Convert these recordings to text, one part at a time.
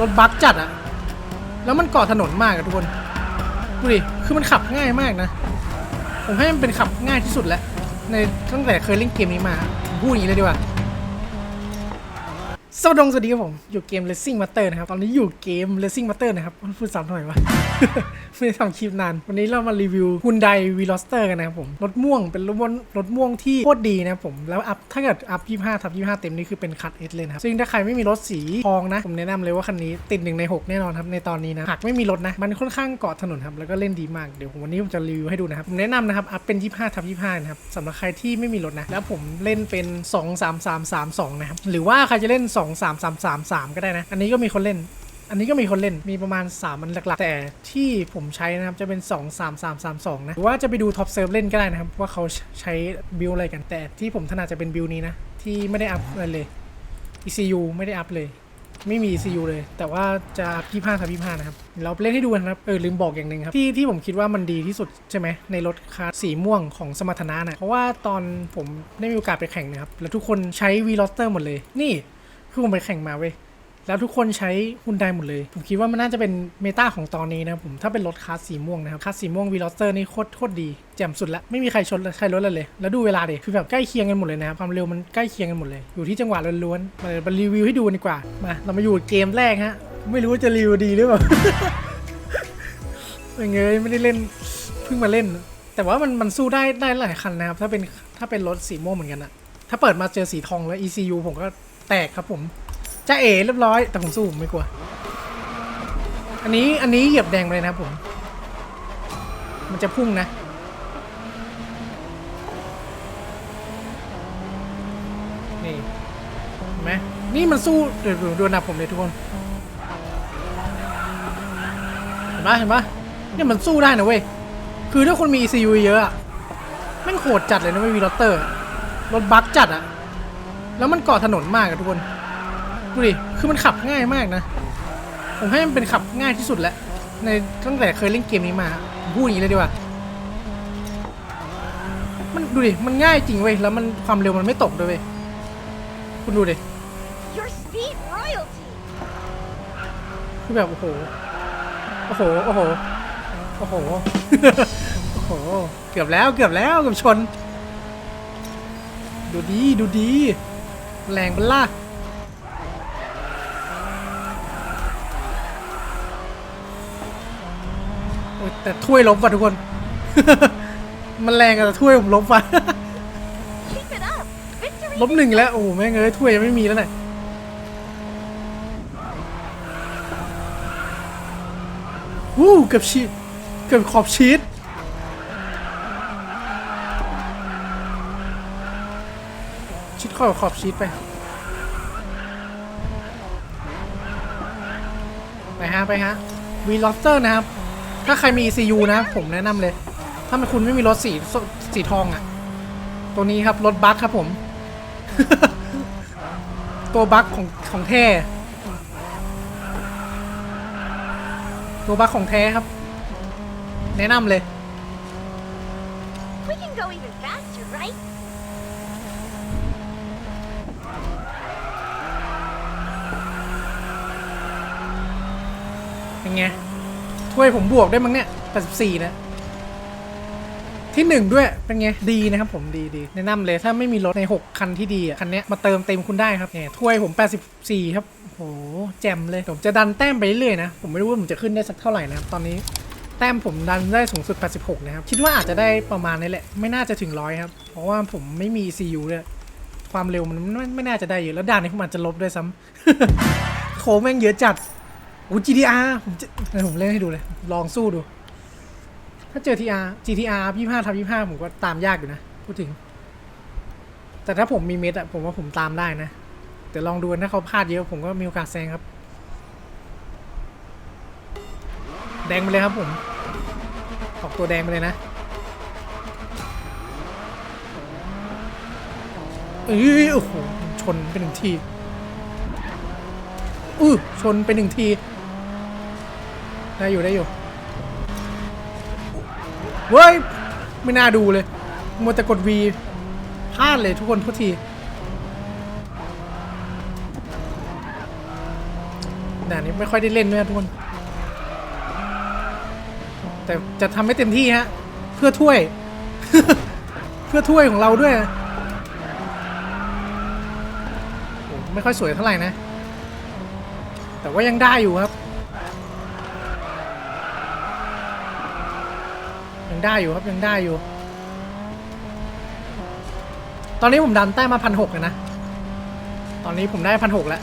รถบัสจัดอะแล้วมันเกาะถนนมากอะทุกคน ดูดิ คือมันขับง่ายมากนะ ผมให้มันเป็นขับง่ายที่สุดแล้ว ในตั้งแต่เคยเล่นเกมนี้มาผมพูดอย่างนี้เลยดีกว่า สวัสดีสวัสดีครับผม อยู่เกม Racing Master นะครับ ตอนนี้อยู่เกม Racing Master นะครับ พูดซ้ำหน่อยวะ ไม่ได้ทำคลิปนาน วันนี้เรามารีวิว Hyundai v e l o s t e r กันนะครับผม รถม่วงเป็นรถม่วงรถม่วงที่โคตรดีนะครับผม แล้วอัพถ้าเกิดอัพ 25ทับ25 เต็มนี่คือเป็นคัดเอสเลยนะครับ ซึ่งถ้าใครไม่มีรถสีทองนะ ผมแนะนำเลยว่าคันนี้ติดหนึ่งใน 6 แน่นอนครับ ในตอนนี้นะหากไม่มีรถนะ มันค่อนข้างเกาะถนนครับ แล้วก็เล่นดีมาก เดี๋ยววันนี้ผมจะรีวิวให้ดูนะครับ ผมแนะนำนะครับ อัพเป็น 25ทับ25 นะครับสำหรับใครที่ไม่มีรถนะ แล้วผมเล่นเป็น 2 3 3 3 2 นะครับ หรือว่าใครจะเล่น 2 3 3 3 3 ก็ได้นะ อันนี้ก็มีคนเล่น อันนี้ก็มีคนเล่น มีประมาณ 3 มันหลักๆ แต่ที่ผมใช้นะครับ จะเป็น 2 3 3 3 2 นะ หรือว่าจะไปดูท็อปเซิร์ฟเล่นก็ได้นะครับ ว่าเขาใช้บิลอะไรกัน แต่ที่ผมถนัดจะเป็นบิลนี้นะ ที่ไม่ได้อัพอะไรเลย ECU ไม่ได้อัพเลย ไม่มี ECU เลย แต่ว่าจะพี่ผ้าทับพี่ผ้านะครับ เราเล่นให้ดูกันครับ เออลืมบอกอย่างหนึ่งครับ ที่ที่ผมคิดว่ามันดีที่สุดใช่ไหมในรถคาร์สีม่วงของสมรรถนะนะเพราะว่าตอนผมได้มีโอกาสไปแข่งนะครับ แล้วทุกคนใช้ v l o s t e r หมดเลย นี่ คือผมไปแข่งมาเว้ยแล้วทุกคนใช้ฮุนไดหมดเลย ผมคิดว่ามันน่าจะเป็นเมตาของตอนนี้นะผมถ้าเป็นรถคลาสสีม่วงนะครับคลาสสีม่วงวีลอสเตอร์นี่โคตรโคตรดีแจ่มสุดละไม่มีใครชนใครลดเลย แล้วดูเวลาดิคือแบบใกล้เคียงกันหมดเลยนะครับความเร็วมันใกล้เคียงกันหมดเลย อยู่ที่จังหวะล้วนๆมารีวิวให้ดูดีกว่ามาเรามาอยู่เกมแรกฮะไม่รู้ว่าจะรีวิวดีหรือเปล่าเป็นไงไม่ได้เล่นเพิ่งมาเล่น แต่ว่ามันมันสู้ได้ได้หลายคันนะครับถ้าเป็นถ้าเป็นรถสีม่วงเหมือนกันอะถ้าเปิดมาเจอสีทองแล้ว ECU ผมก็ แตกครับผมจะเอ๋เรียบร้อย แต่ผมสู้ผมไม่กลัว อันนี้อันนี้เหยียบแดงไปเลยนะครับผม มันจะพุ่งนะนี่เห็นไหมนี่มันสู้เดี๋ยวดูดูนับผมเลยทุกคนเห็นปะเห็นปะเนี่ยมันสู้ได้นะเว้ยคือถ้าคนมี ECU เยอะอะแม่งโหดจัดเลยนะเว้ยวีลอตเตอร์รถบัสจัดอะ แล้วมันเกาะถนนมากอะทุกคนดูดิคือมันขับง่ายมากนะ ผมให้มันเป็นขับง่ายที่สุดแล้วในตั้งแต่เคยเล่นเกมนี้มาผมพูดอย่างนี้เลยดีกว่ามันดูดิมันง่ายจริงเว้ยแล้วมันความเร็วมันไม่ตกด้วยเว้ยคุณดูดิ Your speed royalty. คือแบบโอ้โหโอ้โหโอ้โหโอ้โหโอ้โหเกือบแล้วเกือบแล้วเกือบชน ดูดีดูดี แรงเป็นล่ะโอ้ยแต่ถ้วยลบว่ะทุกคน มันแรงอะแต่ถ้วยผมลบว่ะ Keep it up. Victory. ลบหนึ่งแล้ว โอ้โหแม่งเอ้ยถ้วยยังไม่มีแล้วเนี่ยวู้เกือบชีดเกือบขอบชีตชิด ขอบขอบชีตไป ไปฮะ ไปฮะวีลอสเตอร์นะครับ ถ้าใครมี ECU นะผมแนะนำเลย ถ้ามันคุณไม่มีรถสีสีทองอะ่ะ ตัวนี้ครับ รถบัสครับผม ตัวบั๊กของของแท้ ตัวบั๊กของแท้ครับ แนะนำเลย We can go even faster, right? เป็น ไงถ้วยผมบวกได้มั้งเนี่ย84นะ ที่หนึ่งด้วย เป็นไง ดีนะครับผม ดีดีแนะนำเลยถ้าไม่มีรถใน 6 คันที่ดีอะ คันเนี้ยมาเติมเต็มคุณได้ครับเนี่ยถ้วยผม 84 ครับ โห แจ่มเลย ผมจะดันแต้มไปเรื่อยๆนะ ผมไม่รู้ว่าผมจะขึ้นได้สักเท่าไหร่นะครับตอนนี้แต้มผมดันได้สูงสุด 86 นะครับ คิดว่าอาจจะได้ประมาณนี้แหละ ไม่น่าจะถึงร้อยครับ เพราะว่าผมไม่มี CU เลยความเร็วมันไม่ไม่น่าจะได้เยอะ แล้วด่านนี้ผมอาจจะลบด้วยซ้ำ โค้งแม่งเยอะจัด อ้ GTR ผมจะผมเล่นให้ดูเลย ลองสู้ดู ถ้าเจอ TR GTR 25ทับ25ผมก็ตามยากอยู่นะ พูดถึง แต่ถ้าผมมีเม็ดอะผมว่าผมตามได้นะ แต่ลองดูถ้าเขาพลาดเยอะผมก็มีโอกาสแซงครับ แดงไปเลยครับผม ออกตัวแดงไปเลยนะเอ้ยโอ้โหชนไปหนึ่งที อื้อชนไปหนึ่งที ได้อยู่ได้อยู่เว้ยไม่น่าดูเลยมัวแต่กด V พลาดเลยทุกคนทุกทีด่านนี้ไม่ค่อยได้เล่นด้วยทุกคน แต่จะทำให้เต็มที่ฮะ เพื่อถ้วย เพื่อถ้วยของเราด้วยโอ้ไม่ค่อยสวยเท่าไหร่นะ แต่ว่ายังได้อยู่ครับ ยังได้อยู่ครับยังได้อยู่ ตอนนี้ผมดันแต้มมาพันหกนะ ตอนนี้ผมได้พันหกแล้ว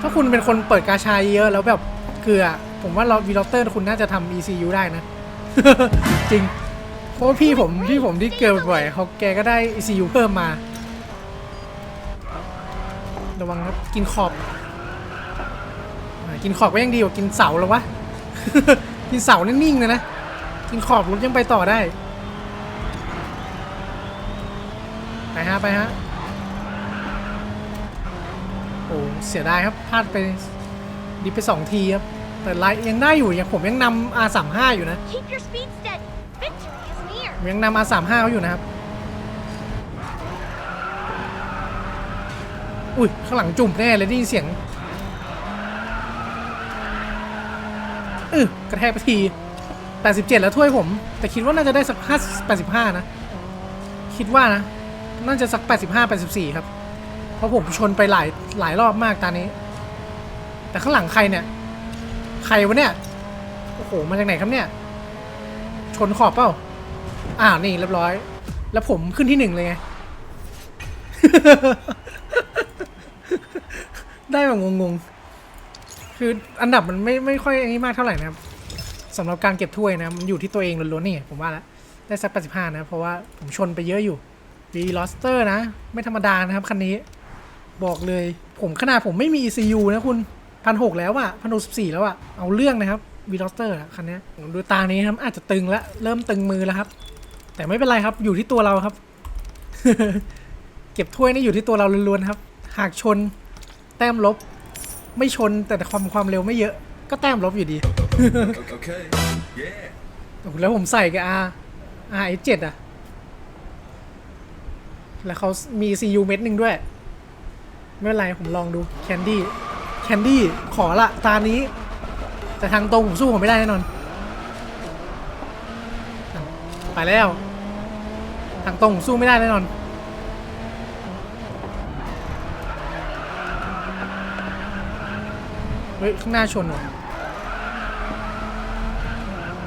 ถ้าคุณเป็นคนเปิดกาชาเยอะแล้วแบบคือผมว่าเราวีลอเตอร์คุณน่าจะทำ ECU ได้นะ จริง เพราะว่าพี่ผมพี่ผมที่เกิดบ่อยๆเขาแกก็ได้ ECU เพิ่มมา ระวังครับกินขอบ กินขอบก็ยังดีกว่ากินเสาแล้ววะ กินเสานิ่งๆเลยนะ กินขอบรถยังไปต่อได้ ไปฮะ ไปฮะ โอ้เสียดายครับ พลาดไปดิฟไปสองทีครับ แต่ไลน์ยังได้อยู่ยังผมยังนำ R35 อยู่นะ Keep your speed steady. Victory is near. ผมยังนำ R35 เขาอยู่นะครับ อุ้ยข้างหลังจุ่มแน่เลยได้ยินเสียง เออกระแทกไปที87แล้วถ้วยผม แต่คิดว่าน่าจะได้สัก5 85นะ คิดว่านะ น่าจะสัก85 84ครับ เพราะผมชนไปหลายหลายรอบมากตอนนี้ แต่ข้างหลังใครเนี่ย ใครวะเนี่ย โอ้โห มาจากไหนครับเนี่ย ชนขอบเปล่า อ้าวนี่เรียบร้อย แล้วผมขึ้นที่หนึ่งเลยไง ได้แบบงงๆ คืออันดับมันไม่ไม่ค่อยอันนี้มากเท่าไหร่นะครับสำหรับการเก็บถ้วยนะมันอยู่ที่ตัวเองล้วนๆนี่ผมว่าแล้วได้สัก 85 นะ เพราะว่าผมชนไปเยอะอยู่ดีลอสเตอร์นะ ไม่ธรรมดานะครับ คันนี้บอกเลยผมขนาดผมไม่มี ECU นะคุณพันหกแล้วอะพันหกสิบสี่แล้วอะเอาเรื่องนะครับวีลอสเตอร์คันนี้ดูตานี้ครับอาจจะตึงแล้วเริ่มตึงมือแล้วครับ แต่ไม่เป็นไรครับอยู่ที่ตัวเราครับ เก็บถ้วยนี่อยู่ที่ตัวเราล้วนๆครับ หากชนแต้มลบ ไม่ชนแต่ความความเร็วไม่เยอะ ก็แต้มลบอยู่ดี Okay. Yeah. โอ้โหแล้วผมใส่กับ R R S 7อะแล้วเขามี CU เม็ดหนึ่งด้วย ไม่เป็นไร ผมลองดูแคนดี้แคนดี้ขอละตานี้ แต่ทางตรงผมสู้ผมไม่ได้แน่นอน ไปแล้ว ทางตรงผมสู้ไม่ได้แน่นอน ฮ้ยข้างหน้าชนเหรอ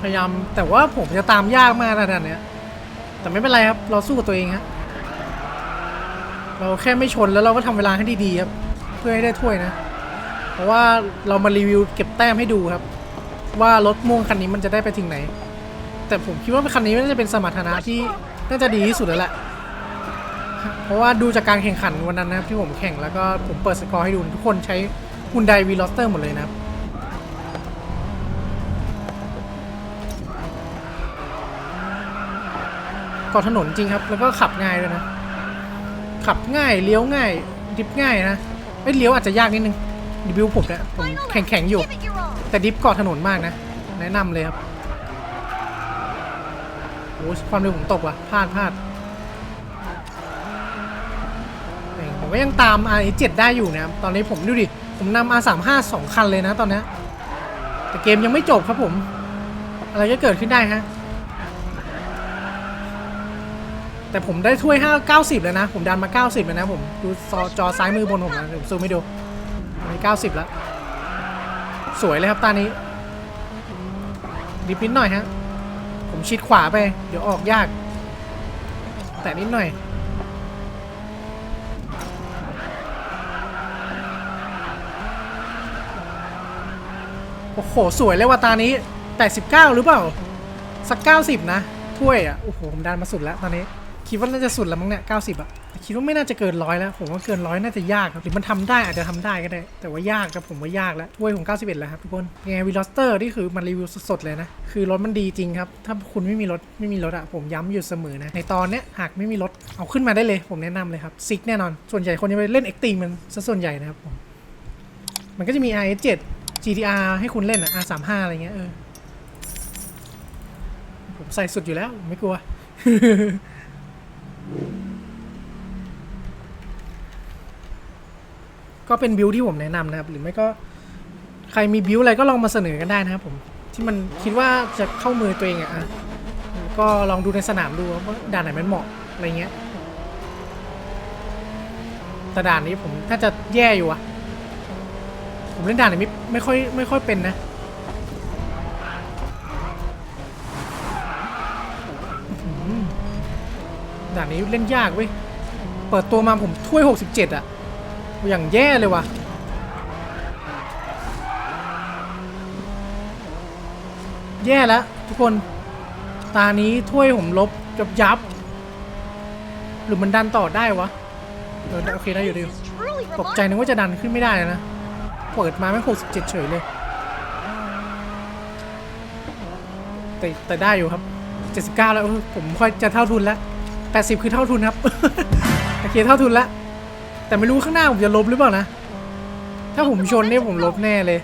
พยายามแต่ว่าผมจะตามยากมากระดับเนี้ยแต่ไม่เป็นไรครับ เราสู้กับตัวเองครับเราแค่ไม่ชนแล้วเราก็ทำเวลาให้ดีๆครับ เพื่อให้ได้ถ้วยนะ เพราะว่าเรามารีวิวเก็บแต้มให้ดูครับ ว่ารถม่วงคันนี้มันจะได้ไปถึงไหน แต่ผมคิดว่าคันนี้น่าจะเป็นสมรรถนะที่น่าจะดีที่สุดแล้วแหละเพราะว่าดูจากการแข่งขันวันนั้นนะครับที่ผมแข่งแล้วก็ผมเปิดสกอร์ให้ดูทุกคนใช้ ฮุนไดวีลอสเตอร์หมดเลยนะครับเกาะถนนจริงครับ แล้วก็ขับง่ายด้วยนะ ขับง่าย เลี้ยวง่าย ดิฟง่ายนะเอ้ยเลี้ยวอาจจะยากนิดนึงดิบิวผมเนี่ยผมแข็งๆอยู่ แต่ดิฟเกาะถนนมากนะ แนะนำเลยครับโอ้ความเร็วผมตกว่ะพลาดพลาดแม่งผมก็ยังตาม R7 ได้อยู่นะครับ ตอนนี้ผมดูดิ ผมนำ R35 สองคันเลยนะตอนนี้ แต่เกมยังไม่จบครับผม อะไรก็เกิดขึ้นได้ฮะ แต่ผมได้ถ้วย 5 90 แล้วนะ ผมดันมา 90 แล้วนะผม ดูจอจอซ้ายมือบนผมนะผมซูมให้ดูอันนี้90 แล้ว สวยเลยครับตานี้ ดิบนิดหน่อยฮะ ผมชิดขวาไป เดี๋ยวออกยาก แต่นิดหน่อย โอ้โห สวยเลยว่าตานี้89หรือเปล่า สัก 90 นะ ถ้วยอะ โอ้โห ผมดันมาสุดแล้วตอนนี้ คิดว่าน่าจะสุดแล้วมั้งเนี่ย 90 อะแต่คิดว่าไม่น่าจะเกินร้อยแล้ว ผมว่าเกินร้อยน่าจะยากครับ หรือมันทำได้อาจจะทำได้ก็ได้ แต่ว่ายากครับผมว่ายากแล้ว ถ้วยผม 91 แล้วครับทุกคนยังไงวีลอสเตอร์นี่คือมันรีวิวสดๆเลยนะ คือรถมันดีจริงครับ ถ้าคุณไม่มีรถไม่มีรถอะ ผมย้ำอยู่เสมอนะ ในตอนเนี้ยหากไม่มีรถ เอาขึ้นมาได้เลย ผมแนะนำเลยครับซิกแน่นอน ส่วนใหญ่คนจะไปเล่นเอ็กตีมันซะส่วนใหญ่นะครับผมมันก็จะมี RS7 GTR ให้คุณเล่นอะ R35 อะไรเงี้ยเออผมใส่สุดอยู่แล้ว ไม่กลัว ก็เป็นบิวที่ผมแนะนำนะครับ หรือไม่ก็ใครมีบิวอะไรก็ลองมาเสนอกันได้นะครับผม ที่มันคิดว่าจะเข้ามือตัวเองอะอะก็ลองดูในสนามดูว่าด่านไหนมันเหมาะอะไรเงี้ยแต่ด่านนี้ผมถ้าจะแย่อยู่อะ ผมเล่นด่านไหนไม่ไม่ค่อยไม่ค่อยเป็นนะด่านนี้เล่นยากเว้ย เปิดตัวมาผมถ้วย 67 อะ อย่างแย่เลยว่ะ แย่แล้วทุกคน ตานี้ถ้วยผมลบยับยับ หรือมันดันต่อได้วะเออโอเคได้อยู่ดี This is truly ตกใจ remarkable. นึกว่าจะดันขึ้นไม่ได้เลยนะ เปิดมาแม่ง67เฉยเลย แต่แต่ได้อยู่ครับ79แล้วผมค่อยจะเท่าทุนแล้ว80คือเท่าทุนครับโอเคเท่าทุนแล้วแต่ไม่รู้ข้างหน้าผมจะลบหรือเปล่านะ ถ้าผมชนเนี่ยผมลบแน่เลย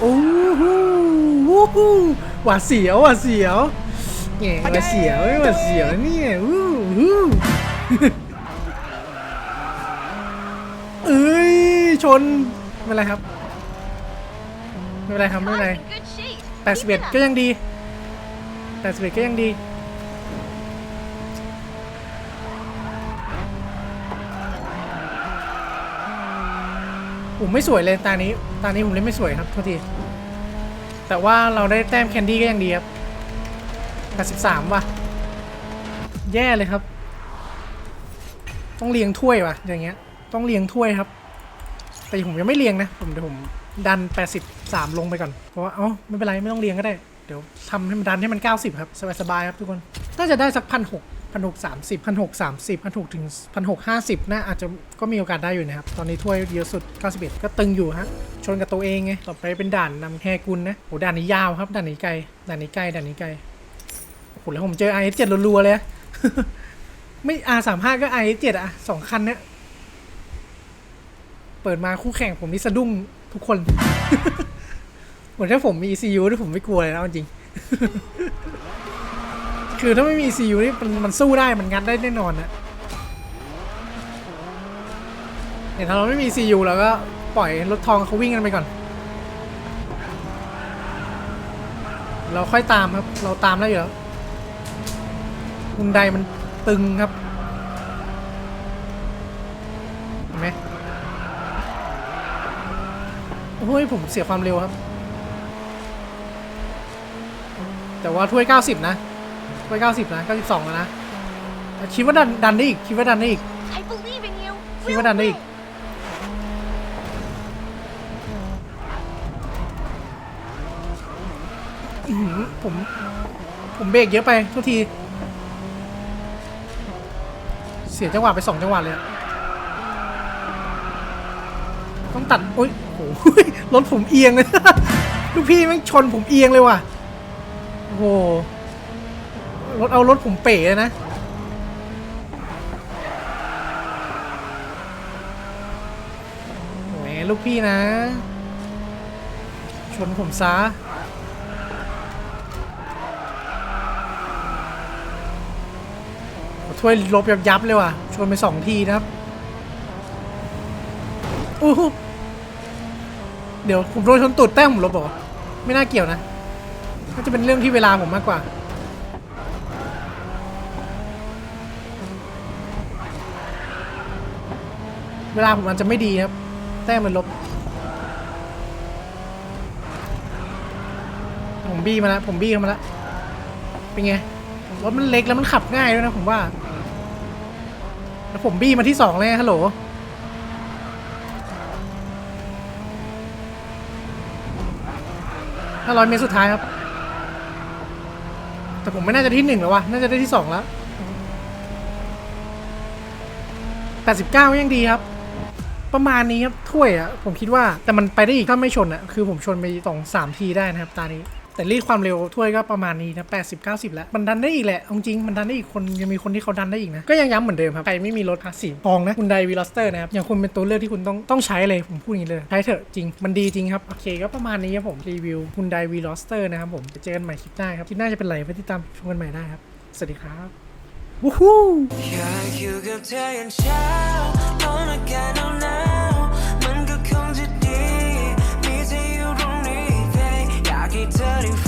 โอ้โหวู้ฮู้หวาดเสียวหวาดเสียวแง่หวาดเสียวหวาดเสียวเนี่ยวู้ฮู้ เอ้ ยชน ไม่เป็นไรครับ ไม่เป็นไรครับ ไม่เป็นไร Car's in good shape. แปดสิบเอ็ด Keep it up. ก็ยังดีแปดสิบเอ็ดก็ยังดีผมไม่สวยเลยตานี้ ตานี้ผมเล่นไม่สวยครับโทษที แต่ว่าเราได้แต้มแคนดี้ก็ยังดีครับแปดสิบสามว่ะ แย่เลยครับ ต้องเลี้ยงถ้วยว่ะ อย่างเงี้ย ต้องเลี้ยงถ้วยครับ แต่ผมยังไม่เลี้ยงนะผมเดี๋ยวผมดัน 83 ลงไปก่อน เพราะว่าเอ้าไม่เป็นไรไม่ต้องเลี้ยงก็ได้ เดี๋ยวทำให้มันดันให้มัน 90 ครับ สบายๆครับทุกคน น่าจะได้สักพันหกพันหกสามสิบพันหกสามสิบพันหกถึงพันหกห้าสิบน่าอาจจะก็มีโอกาสได้อยู่นะครับ ตอนนี้ถ้วยเยอะสุด 91 ก็ตึงอยู่ฮะ ชนกับตัวเองไง ต่อไปเป็นด่านนำแฮกุลนะโหด่านนี้ยาวครับ ด่านนี้ไกล ด่านนี้ไกล ด่านนี้ไกลโอ้โหแล้วผมเจอ i 7รัวๆเลยอะไม่ R35 ก็ i 7อะสองคันเนี้ย เปิดมาคู่แข่งผมนี่สะดุ้งทุกคน เหมือนถ้าผมมี ECU ที่ผมไม่กลัวเลยนะจริง คือถ้าไม่มี ECU นี่มันสู้ได้มันงัดได้แน่นอนนะเนี่ยถ้าเราไม่มี ECU เราก็ปล่อยรถทองเขาวิ่งกันไปก่อน เราค่อยตามครับ เราตามได้อยู่แล้วฮุนไดมันตึงครับ เห็นไหม โอ้ยผมเสียความเร็วครับ แต่ว่าถ้วย 90 นะถ้วย 90 นะ 92 แล้วนะ คิดว่าดันดันได้อีก คิดว่าดันได้อีก I believe in you. คิด We'll ว่าดันได้อีก win. อื้อหือผมผมเบรกเยอะไปทุกที เสียจังหวะไปสองจังหวะเลยอะ ต้องตัดโอ้ยโอ้โหรถผมเอียงเลยลูกพี่แม่งชนผมเอียงเลยว่ะโอ้โหรถเอารถผมเป๋เลยนะโอ้ยลูกพี่นะ ชนผมซะถ้วยลบยับยับๆเลยว่ะ ชนไปสองทีนะครับอู้ เดี๋ยวผมโดนชนตูดแต้มผมลบบอกไม่น่าเกี่ยวนะน่าจะเป็นเรื่องที่เวลาผมมากกว่า เวลาผมอาจจะไม่ดีครับ แต้มมันลบ ผมบี้มาแล้วผมบี้เข้ามาแล้วเป็นไงรถมันเล็กแล้วมันขับง่ายด้วยนะผมว่า แล้วผมบี้มาที่สองเลยฮัลโหล ห้าร้อยเมตรสุดท้ายครับ แต่ผมไม่น่าจะที่หนึ่งแล้ววะน่าจะได้ที่สองแล้วแปดสิบเก้ายังดีครับ ประมาณนี้ครับถ้วยอะผมคิดว่าแต่มันไปได้อีกถ้าไม่ชนอะคือผมชนไปสองสามทีได้นะครับตานี้ แต่รีดความเร็วถ้วยก็ประมาณนี้นะ80 90แล้วมันดันได้อีกแหละเอาจริงมันดันได้อีกคนยังมีคนที่เขาดันได้อีกนะก็ยังย้ำเหมือนเดิมครับใครไม่มีรถคลาสสิกกองนะคุณไดวีลอสเตอร์นะครับอย่างคุณเป็นตัวเลือกที่คุณต้องต้องใช้เลยผมพูดอย่างนี้เลยใช้เถอะจริงมันดีจริงครับโอเคก็ประมาณนี้ครับผมรีวิวคุณไดวีลอสเตอร์นะครับผมเจอกันใหม่คลิปหน้าครับคลิปหน้าจะเป็นไรไปติดตามชมกันใหม่ได้ครับสวัสดีครับวู้ฮู้ ก็